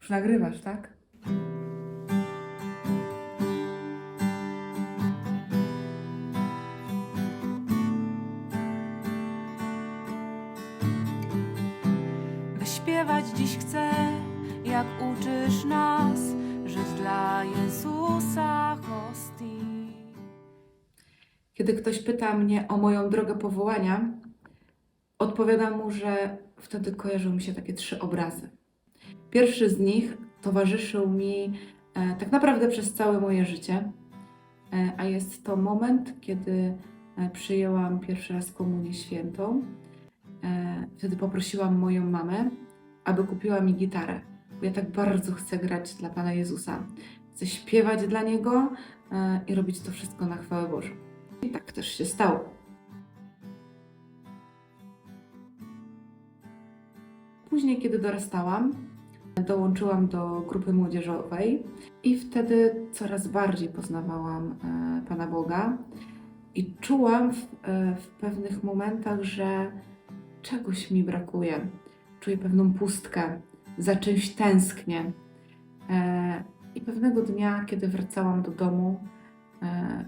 Już nagrywasz, tak? Wyśpiewać dziś chcę, jak uczysz nas, żyć dla Jezusa hostii. Kiedy ktoś pyta mnie o moją drogę powołania, odpowiadam mu, że wtedy kojarzą mi się takie trzy obrazy. Pierwszy z nich towarzyszył mi e, tak naprawdę przez całe moje życie, e, a jest to moment, kiedy e, przyjęłam pierwszy raz komunię świętą. E, wtedy poprosiłam moją mamę, aby kupiła mi gitarę, bo ja tak bardzo chcę grać dla Pana Jezusa. Chcę śpiewać dla Niego e, i robić to wszystko na chwałę Bożą. I tak też się stało. Później, kiedy dorastałam, dołączyłam do grupy młodzieżowej i wtedy coraz bardziej poznawałam e, Pana Boga i czułam w, e, w pewnych momentach, że czegoś mi brakuje. Czuję pewną pustkę, za czymś tęsknię. E, I pewnego dnia, kiedy wracałam do domu,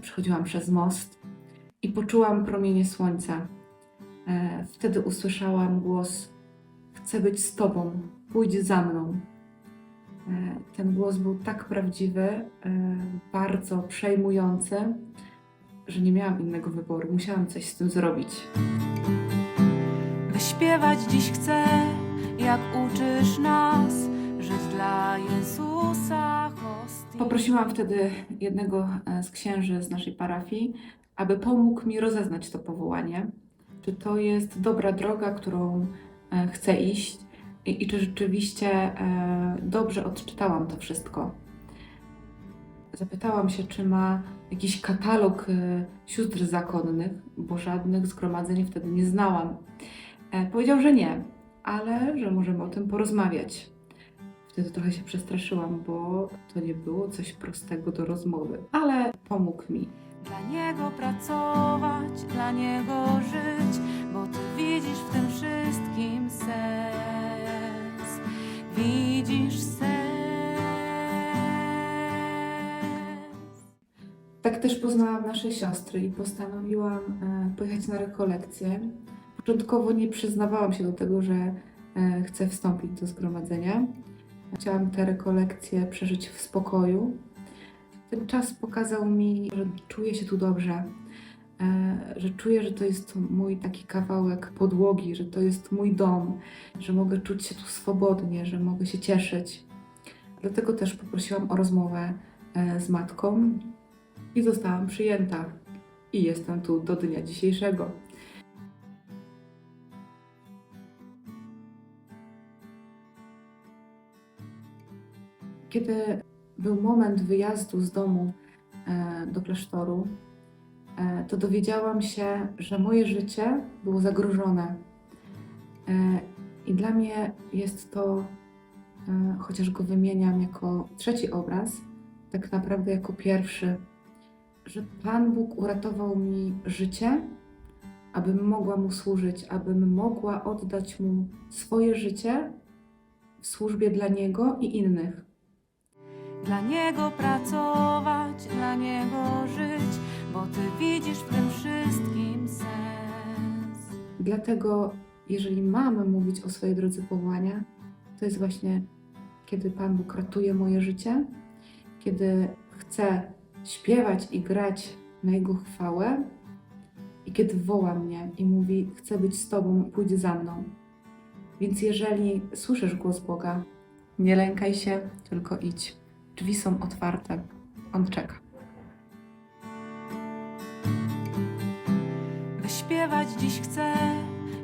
przechodziłam przez most i poczułam promienie słońca. Wtedy usłyszałam głos: Chcę być z Tobą, pójdź za mną. E, ten głos był tak prawdziwy, e, bardzo przejmujący, że nie miałam innego wyboru. Musiałam coś z tym zrobić. Wyśpiewać dziś chcę, jak uczysz nas, żyć dla Jezusa hostii. Poprosiłam wtedy jednego e, z księży z naszej parafii, aby pomógł mi rozeznać to powołanie. Czy to jest dobra droga, którą chcę iść i, i czy rzeczywiście e, dobrze odczytałam to wszystko. Zapytałam się, czy ma jakiś katalog e, sióstr zakonnych, bo żadnych zgromadzeń wtedy nie znałam. E, powiedział, że nie, ale że możemy o tym porozmawiać. Wtedy trochę się przestraszyłam, bo to nie było coś prostego do rozmowy, ale pomógł mi. Dla Niego pracować, dla Niego żyć, bo Ty widzisz w tym wszystkim sens. Widzisz sens. Tak też poznałam nasze siostry i postanowiłam e, pojechać na rekolekcję. Początkowo nie przyznawałam się do tego, że e, chcę wstąpić do zgromadzenia. Chciałam te rekolekcje przeżyć w spokoju. Ten czas pokazał mi, że czuję się tu dobrze, że czuję, że to jest mój taki kawałek podłogi, że to jest mój dom, że mogę czuć się tu swobodnie, że mogę się cieszyć. Dlatego też poprosiłam o rozmowę e, z matką i zostałam przyjęta. I jestem tu do dnia dzisiejszego. Kiedy był moment wyjazdu z domu e, do klasztoru, e, to dowiedziałam się, że moje życie było zagrożone. E, I dla mnie jest to, e, chociaż go wymieniam jako trzeci obraz, tak naprawdę jako pierwszy, że Pan Bóg uratował mi życie, abym mogła Mu służyć, abym mogła oddać Mu swoje życie w służbie dla Niego i innych. Dla Niego pracować, dla Niego żyć, bo Ty widzisz w tym wszystkim sens. Dlatego, jeżeli mamy mówić o swojej drodze powołania, to jest właśnie kiedy Pan Bóg ratuje moje życie, kiedy chce śpiewać i grać na Jego chwałę i kiedy woła mnie i mówi: Chcę być z Tobą, pójdź za mną. Więc jeżeli słyszysz głos Boga, nie lękaj się, tylko idź. Drzwi są otwarte, On czeka. śpiewać dziś chcę,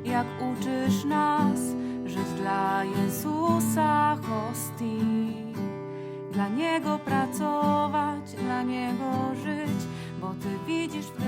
jak uczysz nas żyć dla Jezusa hosti. Dla Niego pracować, dla Niego żyć, bo Ty widzisz w